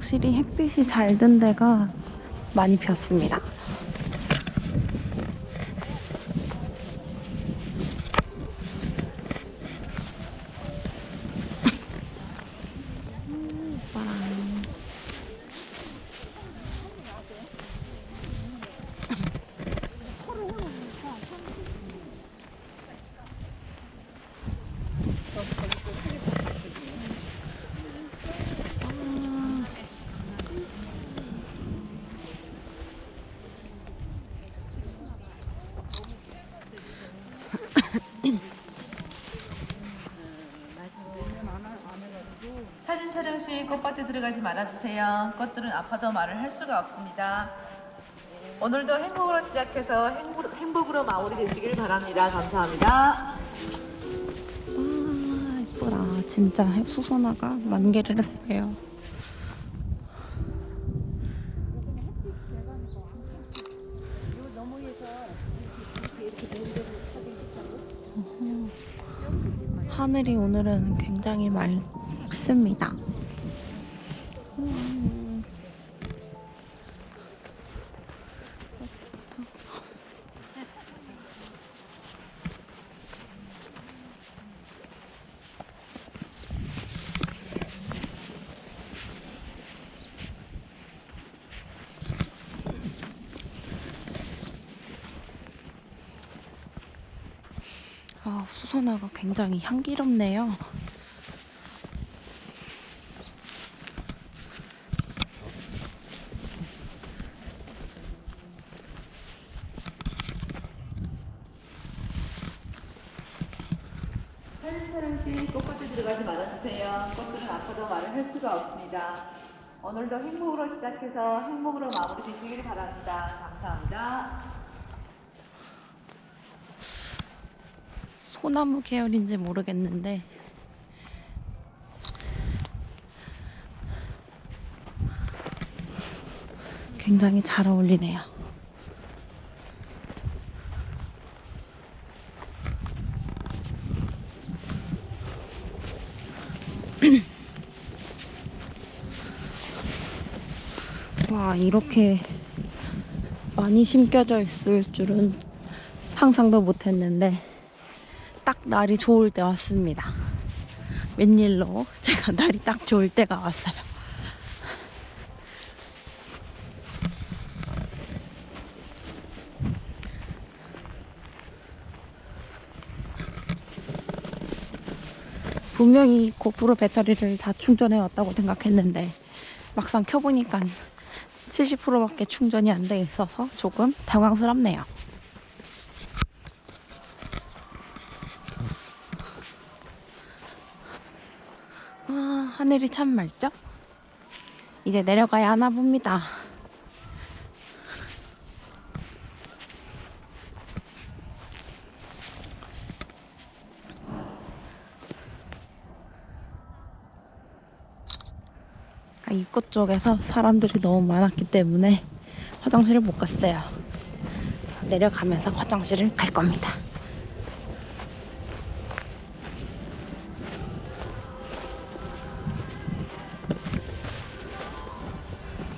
확실히 햇빛이 잘 든 데가 많이 폈습니다. 촬영 시 꽃밭에 들어가지 말아주세요. 꽃들은 아파도 말을 할 수가 없습니다. 오늘도 행복으로 시작해서 행복, 행복으로 마무리 되시길 바랍니다. 감사합니다. 와 예쁘다 진짜 수선화가 만개를 했어요. 하늘이 오늘은 굉장히 맑 습니다 음. 아, 수선화가 굉장히 향기롭네요. 촬영 시 꽃밭에 들어가지 말아주세요. 꽃들은 아파도 말을 할 수가 없습니다. 오늘도 행복으로 시작해서 행복으로 마무리 되시길 바랍니다. 감사합니다. 소나무 계열인지 모르겠는데 굉장히 잘 어울리네요. 와, 이렇게 많이 심겨져 있을 줄은 상상도 못 했는데 딱 날이 좋을 때 왔습니다. 웬일로 제가 날이 딱 좋을 때가 왔어요. 분명히 고프로 배터리를 다 충전해 왔다고 생각했는데 막상 켜보니까 70%밖에 충전이 안 돼 있어서 조금 당황스럽네요. 아, 하늘이 참 맑죠? 이제 내려가야 하나 봅니다. 입구 쪽에서 사람들이 너무 많았기 때문에 화장실을 못 갔어요. 내려가면서 화장실을 갈 겁니다.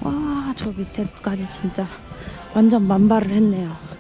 와, 저 밑에까지 진짜 완전 만발을 했네요.